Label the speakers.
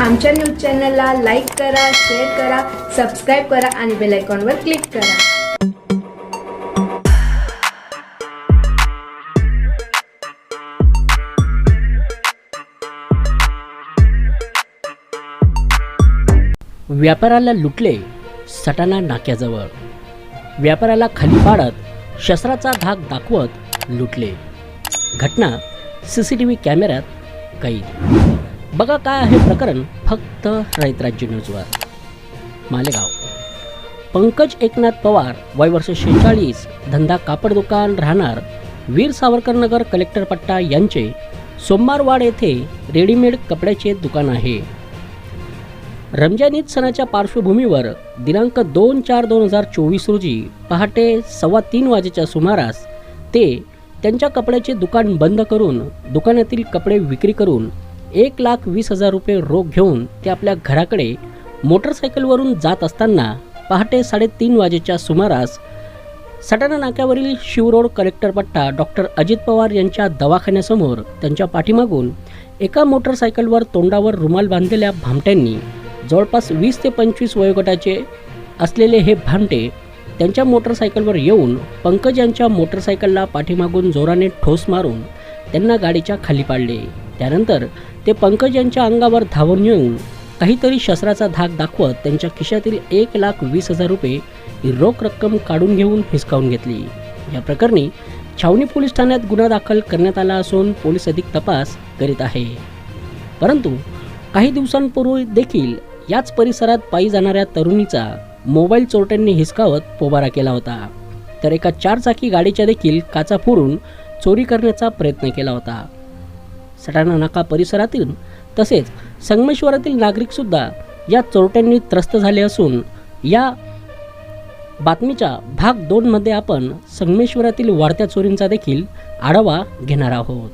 Speaker 1: आमच्या न्यूज चॅनलला लाईक करा शेअर करा सबस्क्राईब करा आणि बेल आयकॉनवर क्लिक करा.
Speaker 2: व्यापाराला लुटले सटाणा नाक्याजवळ. व्यापाराला खाली पाडत शस्त्राचा धाक दाखवत लुटले. घटना सी सी टी व्ही कॅमेऱ्यात कैद. बघा काय आहे प्रकरण फक्त रयत राज्य न्यूजवर. मालेगाव. पंकज एकनाथ पवार वय वर्ष शेहेचाळीस धंदा कापड दुकान राहणार वीर सावरकरनगर कलेक्टर पट्टा यांचे सोमवारवाड येथे रेडीमेड कपड्याचे दुकान आहे. रमजान ईद सणाच्या पार्श्वभूमीवर दिनांक दोन चार दोन हजार चोवीस रोजी पहाटे सव्वा तीन वाजेच्या सुमारास ते त्यांच्या कपड्याचे दुकान बंद करून दुकानातील कपडे विक्री करून एक लाख वीस हजार रुपये रोख घेऊन ते आपल्या घराकडे मोटरसायकलवरून जात असताना पहाटे साडेतीन वाजेच्या सुमारास सटाणा नाक्यावरील शिवरोड कलेक्टर पट्टा डॉक्टर अजित पवार यांच्या दवाखान्यासमोर त्यांच्या पाठीमागून एका मोटरसायकलवर तोंडावर रुमाल बांधलेल्या भामट्यांनी जवळपास वीस ते पंचवीस वयोगटाचे असलेले हे भामटे त्यांच्या मोटरसायकलवर येऊन पंकज यांच्या मोटरसायकलला पाठीमागून जोराने ठोस मारून त्यांना गाडीच्या खाली पाडले. त्यानंतर ते पंकज यांच्या अंगावर धावून येऊन काहीतरी शस्त्राचा धाक दाखवत त्यांच्या खिशातील एक लाख वीस हजार रुपये ही रोख रक्कम काढून घेऊन हिसकावून घेतली. या प्रकरणी छावणी पोलीस ठाण्यात गुन्हा दाखल करण्यात आला असून पोलीस अधिक तपास करीत आहे. परंतु काही दिवसांपूर्वी देखील याच परिसरात पायी जाणाऱ्या तरुणीचा मोबाईल चोरट्यांनी हिसकावत पोबारा केला होता. तर एका चारचाकी गाडीच्या देखील काचा फोडून चोरी करण्याचा प्रयत्न केला होता. सटाणा नाका परिसरातील तसेच संगमेश्वरातील नागरिकसुद्धा या चोरट्यांनी त्रस्त झाले असून या बातमीच्या भाग दोनमध्ये आपण संगमेश्वरातील वाढत्या चोरींचा देखील आढावा घेणार आहोत.